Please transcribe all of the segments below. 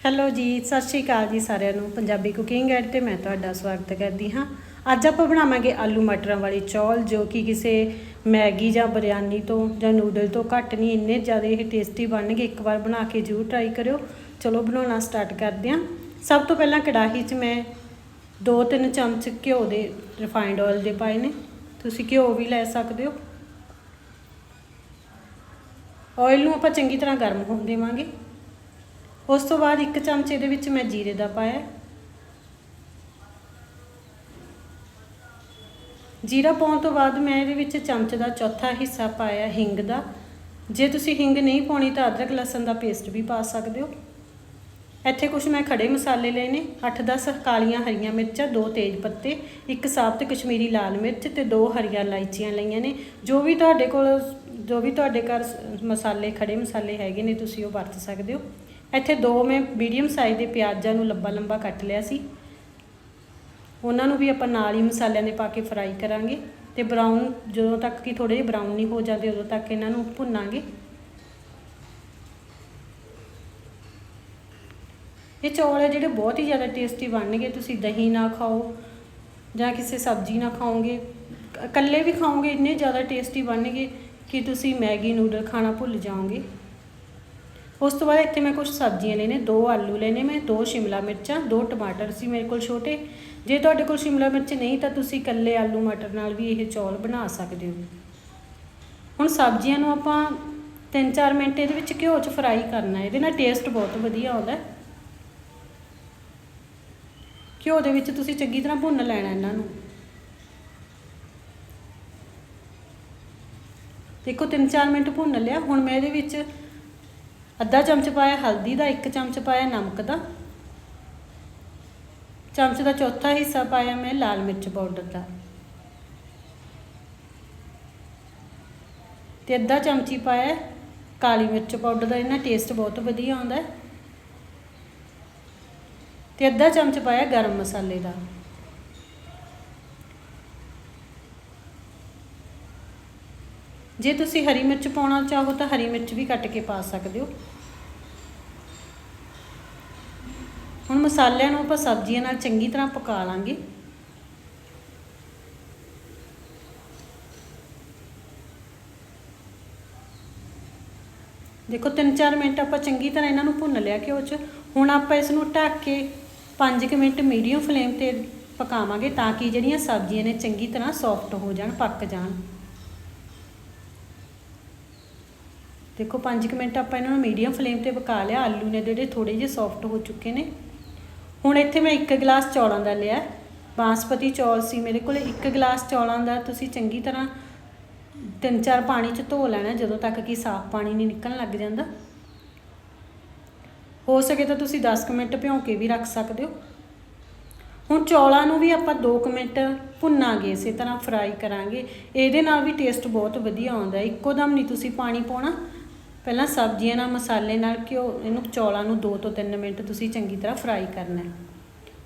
Hello ਜੀ, ਸਤਿ ਸ਼੍ਰੀ ਅਕਾਲ ਜੀ ਸਾਰਿਆਂ ਨੂੰ। ਪੰਜਾਬੀ ਕੁਕਿੰਗ ਐਡ ਤੇ ਮੈਂ ਤੁਹਾਡਾ ਸਵਾਗਤ ਕਰਦੀ ਹਾਂ। ਅੱਜ ਆਪਾਂ ਬਣਾਵਾਂਗੇ ਆਲੂ ਮਟਰਾਂ ਵਾਲੀ ਚੌਲ, ਜੋ ਕਿ ਕਿਸੇ ਮੈਗੀ ਜਾਂ ਬਿਰਿਆਨੀ ਤੋਂ ਜਾਂ ਨੂਡਲ ਤੋਂ ਘੱਟ ਨਹੀਂ, ਇੰਨੇ ਜ਼ਿਆਦਾ ਇਹ ਟੇਸਟੀ ਬਣਨਗੇ। ਇੱਕ ਵਾਰ ਬਣਾ ਕੇ ਜ਼ਰੂਰ ਟਰਾਈ ਕਰਿਓ। ਚਲੋ, ਬਣਾਉਣਾ ਸਟਾਰਟ ਕਰਦੇ ਹਾਂ। ਸਭ ਤੋਂ ਪਹਿਲਾਂ ਕੜਾਹੀ 'ਚ ਮੈਂ 2-3 ਚਮਚ ਘਿਓ ਦੇ ਰਿਫਾਈਨਡ ਆਇਲ ਦੇ ਪਾਏ ਨੇ। ਤੁਸੀਂ ਘਿਓ ਵੀ ਲੈ ਸਕਦੇ ਹੋ। ਆਇਲ ਨੂੰ ਆਪਾਂ ਚੰਗੀ ਤਰ੍ਹਾਂ ਗਰਮ ਹੋਣ ਦੇਵਾਂਗੇ। ਉਸ ਤੋਂ ਬਾਅਦ ਇੱਕ ਚਮਚ ਇਹਦੇ ਵਿੱਚ ਮੈਂ ਜੀਰੇ ਦਾ ਪਾਇਆ। ਜੀਰਾ ਪਾਉਣ ਤੋਂ ਬਾਅਦ ਮੈਂ ਇਹਦੇ ਵਿੱਚ ਚਮਚ ਦਾ ਚੌਥਾ ਹਿੱਸਾ ਪਾਇਆ ਹਿੰਗ ਦਾ। ਜੇ ਤੁਸੀਂ ਹਿੰਗ ਨਹੀਂ ਪਾਉਣੀ ਤਾਂ ਅਦਰਕ ਲਸਣ ਦਾ ਪੇਸਟ ਵੀ ਪਾ ਸਕਦੇ ਹੋ। ਇੱਥੇ ਕੁਝ ਮੈਂ ਖੜੇ ਮਸਾਲੇ ਲਏ ਨੇ। 8-10 ਕਾਲੀਆਂ ਹਰੀਆਂ ਮਿਰਚਾਂ, ਦੋ ਤੇਜ ਪੱਤੇ, ਇੱਕ ਸਾਬਤ ਕਸ਼ਮੀਰੀ ਲਾਲ ਮਿਰਚ ਤੇ ਦੋ ਹਰੀਆਂ ਇਲਾਇਚੀਆਂ ਲਈਆਂ ਨੇ। ਜੋ ਵੀ ਤੁਹਾਡੇ ਕੋਲ, ਜੋ ਵੀ ਤੁਹਾਡੇ ਘਰ ਸ- ਮਸਾਲੇ, ਖੜੇ ਮਸਾਲੇ ਹੈਗੇ ਨੇ, ਤੁਸੀਂ ਉਹ ਵਰਤ ਸਕਦੇ ਹੋ। ਇੱਥੇ ਦੋ ਮੈਂ ਮੀਡੀਅਮ ਸਾਈਜ਼ ਦੇ ਪਿਆਜ਼ਾਂ ਨੂੰ ਲੰਬਾ ਲੰਬਾ ਕੱਟ ਲਿਆ ਸੀ। ਉਹਨਾਂ ਨੂੰ ਵੀ ਆਪਾਂ ਨਾਲ ਹੀ ਮਸਾਲਿਆਂ ਦੇ ਪਾ ਕੇ ਫਰਾਈ ਕਰਾਂਗੇ ਤੇ ਬਰਾਊਨ ਜਦੋਂ ਤੱਕ ਕਿ ਥੋੜੇ ਜਿਹੇ ਬਰਾਊਨ ਨਹੀਂ ਹੋ ਜਾਂਦੇ, ਉਦੋਂ ਤੱਕ ਇਹਨਾਂ ਨੂੰ ਭੁੰਨਾਂਗੇ। ਇਹ ਚੌਲ ਹੈ ਜਿਹੜੇ ਬਹੁਤ ਹੀ ਜ਼ਿਆਦਾ ਟੇਸਟੀ ਬਣਨਗੇ, ਤੁਸੀਂ ਦਹੀਂ ਨਾਲ ਖਾਓ ਜਾਂ ਕਿਸੇ ਸਬਜ਼ੀ ਨਾਲ ਖਾਓਗੇ। ਇਕੱਲੇ ਵੀ ਖਾਓਗੇ, ਇੰਨੇ ਜ਼ਿਆਦਾ ਟੇਸਟੀ ਬਣਨਗੇ ਕਿ ਤੁਸੀਂ ਮੈਗੀ ਨੂਡਲ ਖਾਣਾ ਭੁੱਲ ਜਾਓਗੇ। ਉਸ ਤੋਂ ਬਾਅਦ ਇੱਥੇ ਮੈਂ ਕੁਝ ਸਬਜ਼ੀਆਂ ਲੈਣੇ ਦੋ ਆਲੂ ਲੈਣੇ, ਮੈਂ ਦੋ ਸ਼ਿਮਲਾ ਮਿਰਚਾਂ, ਦੋ ਟਮਾਟਰ ਸੀ ਮੇਰੇ ਕੋਲ ਛੋਟੇ। ਜੇ ਤੁਹਾਡੇ ਕੋਲ ਸ਼ਿਮਲਾ ਮਿਰਚ ਨਹੀਂ ਤਾਂ ਤੁਸੀਂ ਇਕੱਲੇ ਆਲੂ ਮਟਰ ਨਾਲ ਵੀ ਇਹ ਚੌਲ ਬਣਾ ਸਕਦੇ ਹੋ। ਹੁਣ ਸਬਜ਼ੀਆਂ ਨੂੰ ਆਪਾਂ 3-4 ਮਿੰਟ ਇਹਦੇ ਵਿੱਚ ਘਿਓ 'ਚ ਫਰਾਈ ਕਰਨਾ ਇਹਦੇ ਨਾਲ ਟੇਸਟ ਬਹੁਤ ਵਧੀਆ ਆਉਂਦਾ ਘਿਓ ਦੇ ਵਿੱਚ ਤੁਸੀਂ ਚੰਗੀ ਤਰ੍ਹਾਂ ਭੁੰਨ ਲੈਣਾ ਇਹਨਾਂ ਨੂੰ। ਦੇਖੋ 3-4 ਮਿੰਟ ਭੁੰਨ ਲਿਆ। ਹੁਣ ਮੈਂ ਇਹਦੇ ਵਿੱਚ ਅੱਧਾ ਚਮਚ ਪਾਇਆ ਹਲਦੀ ਦਾ, ਇੱਕ ਚਮਚ ਪਾਇਆ ਨਮਕ ਦਾ। ਚਮਚ ਦਾ ਚੌਥਾ ਹਿੱਸਾ ਪਾਇਆ ਮੈਂ ਲਾਲ ਮਿਰਚ ਪਾਊਡਰ ਦਾ। ਤੇ ਅੱਧਾ ਚਮਚੀ ਪਾਇਆ ਕਾਲੀ ਮਿਰਚ ਪਾਊਡਰ ਦਾ, ਇਹਨਾਂ ਟੇਸਟ ਬਹੁਤ ਵਧੀਆ ਆਉਂਦਾ। ਹੈ ਤੇ ਅੱਧਾ ਚਮਚ ਪਾਇਆ ਗਰਮ ਮਸਾਲੇ ਦਾ। ਜੇ ਤੁਸੀਂ ਹਰੀ ਮਿਰਚ ਪਾਉਣਾ ਚਾਹੋ ਤਾਂ ਹਰੀ ਮਿਰਚ ਵੀ ਕੱਟ ਕੇ ਪਾ ਸਕਦੇ ਹੋ। ਹੁਣ ਮਸਾਲਿਆਂ ਨੂੰ ਆਪਾਂ ਸਬਜ਼ੀਆਂ ਨਾਲ ਚੰਗੀ ਤਰ੍ਹਾਂ ਪਕਾ ਲਾਂਗੇ। ਦੇਖੋ 3-4 ਮਿੰਟ ਆਪਾਂ ਚੰਗੀ ਤਰ੍ਹਾਂ ਇਹਨਾਂ ਨੂੰ ਭੁੰਨ ਲਿਆ ਘਿਓ 'ਚ। ਹੁਣ ਆਪਾਂ ਇਸ ਨੂੰ ਢੱਕ ਕੇ 5 ਮਿੰਟ ਮੀਡੀਅਮ ਫਲੇਮ ਤੇ ਪਕਾਵਾਂਗੇ ਤਾਂ ਕਿ ਜਿਹੜੀਆਂ ਸਬਜ਼ੀਆਂ ਨੇ ਚੰਗੀ ਤਰ੍ਹਾਂ ਸੌਫਟ ਹੋ ਜਾਣ, ਪੱਕ ਜਾਣ। ਦੇਖੋ 5 ਮਿੰਟ ਆਪਾਂ ਇਹਨਾਂ ਨੂੰ ਮੀਡੀਅਮ ਫਲੇਮ ਤੇ ਪਕਾ ਲਿਆ। ਆਲੂ ਨੇ ਜਿਹੜੇ ਥੋੜੇ ਜਿਹੇ ਸੌਫਟ ਹੋ ਚੁੱਕੇ ਨੇ। ਹੁਣ ਇੱਥੇ ਮੈਂ 1 ਗਲਾਸ ਚੌਲਾਂ ਦਾ ਲਿਆ। ਬਾਸਪਤੀ ਚੌਲ ਸੀ ਮੇਰੇ ਕੋਲ। 1 ਗਲਾਸ ਚੌਲਾਂ ਦਾ ਤੁਸੀਂ ਚੰਗੀ ਤਰ੍ਹਾਂ ਤਿੰਨ ਚਾਰ ਪਾਣੀ ਚ ਧੋ ਲੈਣਾ। ਜਦੋਂ ਤੱਕ ਕਿ ਸਾਫ਼ ਪਾਣੀ ਨਹੀਂ ਨਿਕਲਣ ਲੱਗ ਜਾਂਦਾ। ਹੋ ਸਕੇ ਤਾਂ ਤੁਸੀਂ 10 ਕੁ ਮਿੰਟ ਭਿਉਂ ਕੇ ਵੀ ਰੱਖ ਸਕਦੇ ਹੋ। ਹੁਣ ਚੌਲਾਂ ਨੂੰ ਵੀ ਆਪਾਂ 2 ਕੁ ਮਿੰਟ ਭੁੰਨਾਂਗੇ, ਇਸੇ ਤਰ੍ਹਾਂ ਫਰਾਈ ਕਰਾਂਗੇ। ਇਹਦੇ ਨਾਲ ਵੀ ਟੇਸਟ ਬਹੁਤ ਵਧੀਆ ਆਉਂਦਾ। ਇੱਕੋ ਦਮ ਨਹੀਂ ਤੁਸੀਂ ਪਾਣੀ ਪਾਉਣਾ। ਪਹਿਲਾਂ ਸਬਜ਼ੀਆਂ ਨਾਲ ਮਸਾਲੇ ਨਾਲ ਘਿਓ, ਇਹਨੂੰ ਚੌਲਾਂ ਨੂੰ 2 ਤੋਂ 3 ਮਿੰਟ ਤੁਸੀਂ ਚੰਗੀ ਤਰ੍ਹਾਂ ਫਰਾਈ ਕਰਨਾ ਹੈ।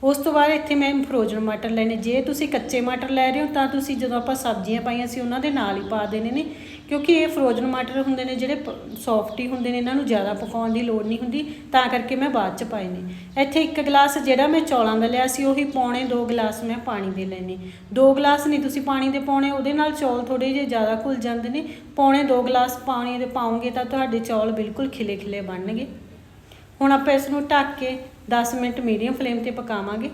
ਉਸ ਤੋਂ ਬਾਅਦ ਇੱਥੇ ਮੈਂ ਫਰੋਜ਼ਨ ਮਟਰ ਲੈਣੇ। ਜੇ ਤੁਸੀਂ ਕੱਚੇ ਮਟਰ ਲੈ ਰਹੇ ਹੋ, ਤਾਂ ਤੁਸੀਂ ਜਦੋਂ ਆਪਾਂ ਸਬਜ਼ੀਆਂ ਪਾਈਆਂ ਸੀ, ਉਹਨਾਂ ਦੇ ਨਾਲ ਹੀ ਪਾ ਦੇਣੇ ਨੇ। ਕਿਉਂਕਿ ਇਹ ਫਰੋਜ਼ਨ ਮਟਰ ਹੁੰਦੇ ਨੇ, ਜਿਹੜੇ ਸੌਫਟ ਹੀ ਹੁੰਦੇ ਨੇ, ਇਹਨਾਂ ਨੂੰ ਜ਼ਿਆਦਾ ਪਕਾਉਣ ਦੀ ਲੋੜ ਨਹੀਂ ਹੁੰਦੀ, ਤਾਂ ਕਰਕੇ ਮੈਂ ਬਾਅਦ ਚ ਪਾਏ ਨੇ। ਇੱਥੇ ਇੱਕ ਗਲਾਸ ਜਿਹੜਾ ਮੈਂ ਚੌਲਾਂ ਦਾ ਲਿਆ ਸੀ, ਉਹੀ ਪੌਣੇ 2 ਗਲਾਸ ਮੈਂ ਪਾਣੀ ਦੇ ਲੈਣੇ 2 ਗਲਾਸ ਨਹੀਂ, ਤੁਸੀਂ ਪਾਣੀ ਦੇ ਪਾਉਣੇ ਉਹਦੇ ਨਾਲ ਚੌਲ ਥੋੜੇ ਜਿਹੇ ਜ਼ਿਆਦਾ ਘੁਲ ਜਾਂਦੇ ਨੇ। ਪੌਣੇ 2 ਗਲਾਸ ਪਾਣੀ ਦੇ ਪਾਉਂਗੇ, ਤਾਂ ਤੁਹਾਡੇ ਚੌਲ ਬਿਲਕੁਲ ਖਿਲੇ ਖਿਲੇ ਬਣਨਗੇ। ਹੁਣ ਆਪਾਂ ਇਸ ਨੂੰ ਢੱਕ ਕੇ 10 ਮਿੰਟ ਮੀਡੀਅਮ ਫਲੇਮ ਤੇ ਪਕਾਵਾਂਗੇ।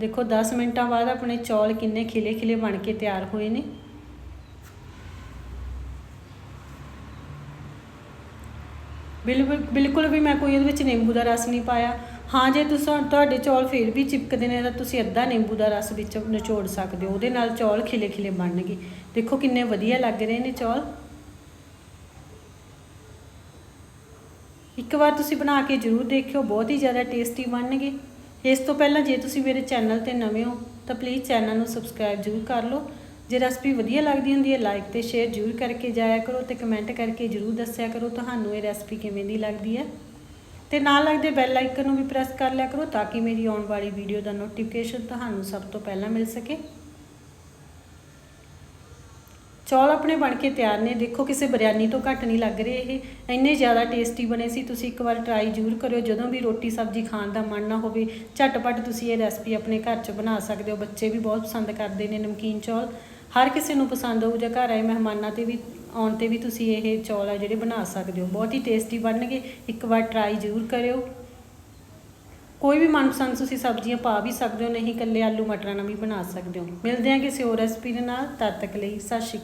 ਦੇਖੋ 10 ਮਿੰਟਾਂ ਬਾਅਦ ਆਪਣੇ ਚੌਲ ਕਿੰਨੇ ਖਿਲੇ ਖਿਲੇ ਬਣ ਕੇ ਤਿਆਰ ਹੋਏ ਨੇ। ਬਿਲਕੁਲ ਬਿਲਕੁਲ ਵੀ ਮੈਂ ਕੋਈ ਇਹਦੇ ਵਿੱਚ ਨਿੰਬੂ ਦਾ ਰਸ ਨਹੀਂ ਪਾਇਆ। ਹਾਂ, ਜੇ ਤੁਸੀਂ ਤੁਹਾਡੇ ਚੌਲ ਫੇਰ ਵੀ ਚਿਪਕਦੇ ਨੇ, ਤਾਂ ਤੁਸੀਂ ਅੱਧਾ ਨਿੰਬੂ ਦਾ ਰਸ ਵਿੱਚ ਨਿਚੋੜ ਸਕਦੇ ਹੋ। ਉਹਦੇ ਨਾਲ ਚੌਲ ਖਿਲੇ ਖਿਲੇ ਬਣਨਗੇ। ਦੇਖੋ, ਕਿੰਨੇ ਵਧੀਆ ਲੱਗ ਰਹੇ ਨੇ ਚੌਲ। ਇੱਕ ਵਾਰ ਤੁਸੀਂ ਬਣਾ ਕੇ ਜ਼ਰੂਰ ਦੇਖਿਓ, ਬਹੁਤ ਹੀ ਜ਼ਿਆਦਾ ਟੇਸਟੀ ਬਣਨਗੇ। ਇਸ ਤੋਂ ਪਹਿਲਾਂ ਜੇ ਤੁਸੀਂ ਮੇਰੇ ਚੈਨਲ ਤੇ ਨਵੇਂ ਹੋ, ਤਾਂ ਪਲੀਜ਼ ਚੈਨਲ ਨੂੰ ਸਬਸਕ੍ਰਾਈਬ ਜ਼ਰੂਰ ਕਰ ਲਓ। ਜੇ ਰੈਸਪੀ ਵਧੀਆ ਲੱਗਦੀ ਹੁੰਦੀ ਹੈ ਲਾਈਕ ਤੇ ਸ਼ੇਅਰ ਜ਼ਰੂਰ ਕਰਕੇ ਜਾਇਆ ਕਰੋ ਤੇ ਕਮੈਂਟ ਕਰਕੇ ਜ਼ਰੂਰ ਦੱਸਿਆ ਕਰੋ ਤੁਹਾਨੂੰ ਇਹ ਰੈਸਪੀ ਕਿਵੇਂ ਦੀ ਲੱਗਦੀ ਹੈ। ਤੇ ਨਾਲ ਲੱਗਦੇ ਬੈਲ ਆਈਕਨ ਨੂੰ ਵੀ ਪ੍ਰੈਸ ਕਰ ਲਿਆ ਕਰੋ ਤਾਂ ਕਿ ਮੇਰੀ ਆਉਣ ਵਾਲੀ ਵੀਡੀਓ ਦਾ ਨੋਟੀਫਿਕੇਸ਼ਨ ਤੁਹਾਨੂੰ ਸਭ ਤੋਂ ਪਹਿਲਾਂ ਮਿਲ ਸਕੇ। ਚੌਲ ਆਪਣੇ ਬਣ ਕੇ ਤਿਆਰ ਨੇ। ਦੇਖੋ ਕਿਸੇ ਬਿਰਿਆਨੀ ਤੋਂ ਘੱਟ ਨਹੀਂ ਲੱਗ ਰਹੇ ਇਹ। ਇੰਨੇ ਜ਼ਿਆਦਾ ਟੇਸਟੀ ਬਣੇ ਸੀ। ਤੁਸੀਂ ਇੱਕ ਵਾਰ ਟਰਾਈ ਜ਼ਰੂਰ ਕਰਿਓ। ਜਦੋਂ ਵੀ ਰੋਟੀ ਸਬਜ਼ੀ ਖਾਣ ਦਾ ਮਨ ਨਾ ਹੋਵੇ, ਝਟਪਟ ਤੁਸੀਂ ਇਹ ਰੈਸਪੀ ਆਪਣੇ ਘਰ 'ਚ ਬਣਾ ਸਕਦੇ ਹੋ। ਬੱਚੇ ਵੀ ਬਹੁਤ ਪਸੰਦ ਕਰਦੇ ਨੇ ਨਮਕੀਨ ਚੌਲ। ਹਰ ਕਿਸੇ ਨੂੰ ਪਸੰਦ ਹੋਊ। ਜਾਂ ਘਰ ਆਏ ਮਹਿਮਾਨਾਂ ਤੇ ਵੀ, ਆਉਣ ਤੇ ਵੀ ਤੁਸੀਂ ਇਹ ਚੌਲ ਆ ਜਿਹੜੇ ਬਣਾ ਸਕਦੇ ਹੋ। ਬਹੁਤ ਹੀ ਟੇਸਟੀ ਬਣਨਗੇ। ਇੱਕ ਵਾਰ ਟਰਾਈ ਜ਼ਰੂਰ ਕਰਿਓ। ਕੋਈ ਵੀ ਮਨਪਸੰਦ ਤੁਸੀਂ ਸਬਜ਼ੀਆਂ ਪਾ ਵੀ ਸਕਦੇ ਹੋ। ਨਹੀਂ ਇਕੱਲੇ ਆਲੂ ਮਟਰਾਂ ਨਾਲ ਵੀ ਬਣਾ ਸਕਦੇ ਹੋ। ਮਿਲਦੇ ਹਾਂ ਕਿਸੇ ਹੋਰ ਰੈਸਪੀ ਦੇ ਨਾਲ। ਤਦ ਤੱਕ ਲਈ ਸਤਿ ਸ਼੍ਰੀ ਅਕਾਲ।